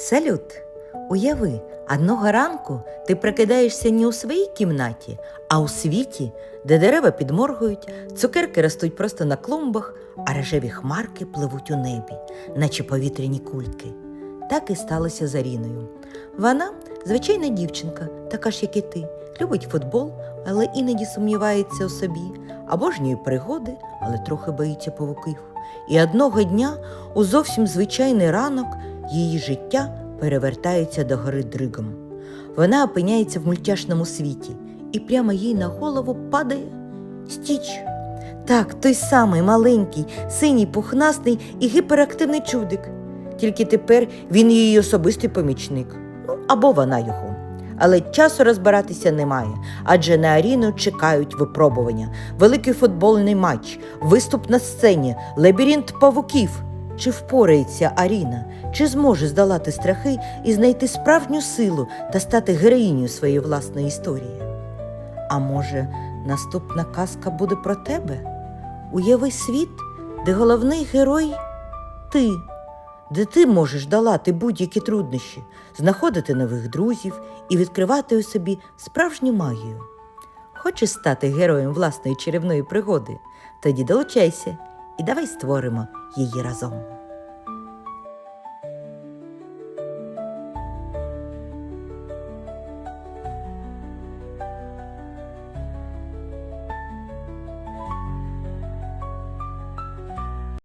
Салют! Уяви, одного ранку ти прокидаєшся не у своїй кімнаті, а у світі, де дерева підморгують, цукерки ростуть просто на клумбах, а рожеві хмарки пливуть у небі, наче повітряні кульки. Так і сталося з Аріною. Вона звичайна дівчинка, така ж, як і ти, любить футбол, але іноді сумнівається у собі, обожнює пригоди, але трохи боїться павуків. І одного дня, у зовсім звичайний ранок, її життя перевертається до гори дригом. Вона опиняється в мультяшному світі, і прямо їй на голову падає стіч. Так, той самий маленький, синій, пухнастий і гіперактивний чудик. Тільки тепер він її особистий помічник. Ну, або вона його. Але часу розбиратися немає, адже на Аріну чекають випробування, великий футбольний матч, виступ на сцені, лабіринт павуків. Чи впорається Аріна, чи зможе здолати страхи і знайти справжню силу та стати героїнею своєї власної історії? А може, наступна казка буде про тебе? Уяви світ, де головний герой ти, де ти можеш долати будь-які труднощі, знаходити нових друзів і відкривати у собі справжню магію. Хочеш стати героєм власної чарівної пригоди? Тоді долучайся і давай створимо її разом.